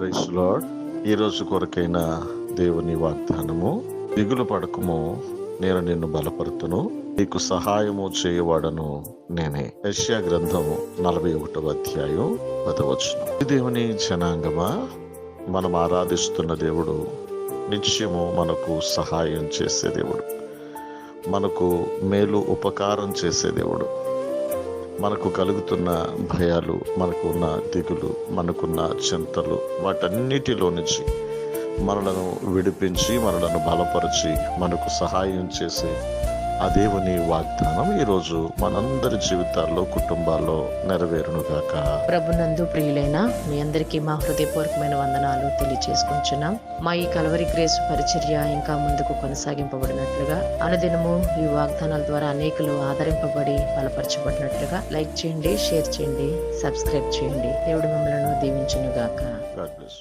Price lord ఈ రోజు కొరకైన దేవుని వాగ్దానము దిగులు పడకము నేను నిన్ను బలపరుతును. నీకు సహాయము చేయవాడను నేనే. యెషయా గ్రంథము నలభై ఒకటవ అధ్యాయం పదవచనం ఈ దేవుని జనాంగమా మనం ఆరాధిస్తున్న దేవుడు నిత్యము మనకు సహాయం చేసే దేవుడు. మనకు మేలు ఉపకారం చేసే దేవుడు. మనకు కలుగుతున్న భయాలు మనకున్న దిగులు మనకున్న చింతలు వాటన్నిటిలో నుంచి మనలను విడిపించి మనలను బలపరిచి మనకు సహాయం చేసే ఆ దేవుని వాగ్దానం ఈరోజు మనందరి జీవితాల్లో కుటుంబాల్లో నెరవేరునుగాక. ప్రభునందు ప్రియులైన మీ అందరికీ మా హృదయపూర్వకమైన వందనాలు తెలియచేసుకుంటున్నాం. మా ఈ కలవరి గ్రేస్ పరిచర్య ఇంకా ముందుకు కొనసాగింపబడినట్లుగా అనుదినము ఈ వాగ్దానాల ద్వారా అనేకులు ఆదరింపబడి బలపరచబడినట్లుగా లైక్ చేయండి షేర్ చేయండి సబ్స్క్రైబ్ చేయండి. దేవుడు మిమ్మల్ని దీవించునుగాక. God bless